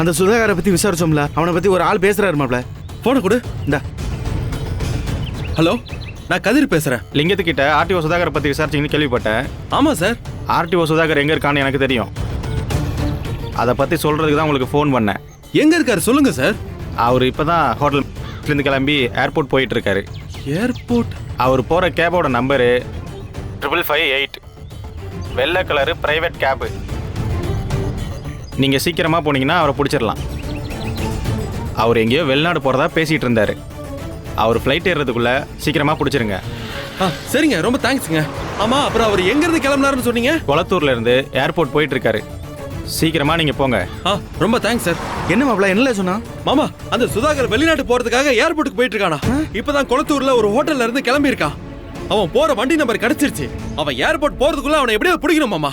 அந்த சுதாகரை பத்தி விசாரிச்சோம்ல அவனை பத்தி ஒரு ஆள் பேசுறாரு மாப்ள. போன கொடு இந்தா. ஹலோ நான் கதிர் பேசுறேன். லிங்கத்துக்கிட்ட ஆர்டிஓ சுதாகரை பற்றி விசாரிச்சிங்கன்னு கேள்விப்பட்டேன். ஆமா சார். ஆர்டிஓ சுதாகர் எங்கே இருக்கான்னு எனக்கு தெரியும். அதை பற்றி சொல்கிறதுக்கு தான் உங்களுக்கு ஃபோன் பண்ணேன். எங்க இருக்காரு? சொல்லுங்க சார். அவர் இப்போ தான் ஹோட்டல்லேருந்து கிளம்பி ஏர்போர்ட் போயிட்டு இருக்காரு ஏர்போர்ட் அவர் போகிற கேபோட நம்பரு ட்ரிபிள் ஃபைவ் எயிட் வெள்ளை கலரு ப்ரைவேட் கேபு நீங்கள் சீக்கிரமாக போனீங்கன்னா அவரை பிடிச்சிடலாம். அவர் எங்கேயோ வெளிநாடு போகிறதா பேசிகிட்டு இருந்தார். அவர் ஃப்ளைட் ஏறுறதுக்குள்ளே சீக்கிரமாக பிடிச்சிருங்க. ஆ சரிங்க. ரொம்ப தேங்க்ஸ்ங்க ஆமா அப்புறம் அவர் எங்க இருந்து கிளம்புனாருன்னு சொன்னீங்க? குளத்தூர்ல இருந்து ஏர்போர்ட் போயிட்டு இருக்காரு சீக்கிரமாக நீங்கள் போங்க. ஆ ரொம்ப தேங்க்ஸ் சார் என்ன மாப்ள என்னல சொன்னா? மாமா அந்த சுதாகர் வெளிநாட்டு போறதுக்காக ஏர்போர்ட்டுக்கு போயிட்டு இருக்கானா இப்பதான் குளத்தூர்ல ஒரு ஹோட்டல்ல இருந்து கிளம்பி இருக்கான் அவன் போற வண்டி நம்பர் கிடைச்சிருச்சு. அவன் ஏர்போர்ட் போறதுக்குள்ள அவனை எப்படியாவது பிடிக்கணும் மாமா.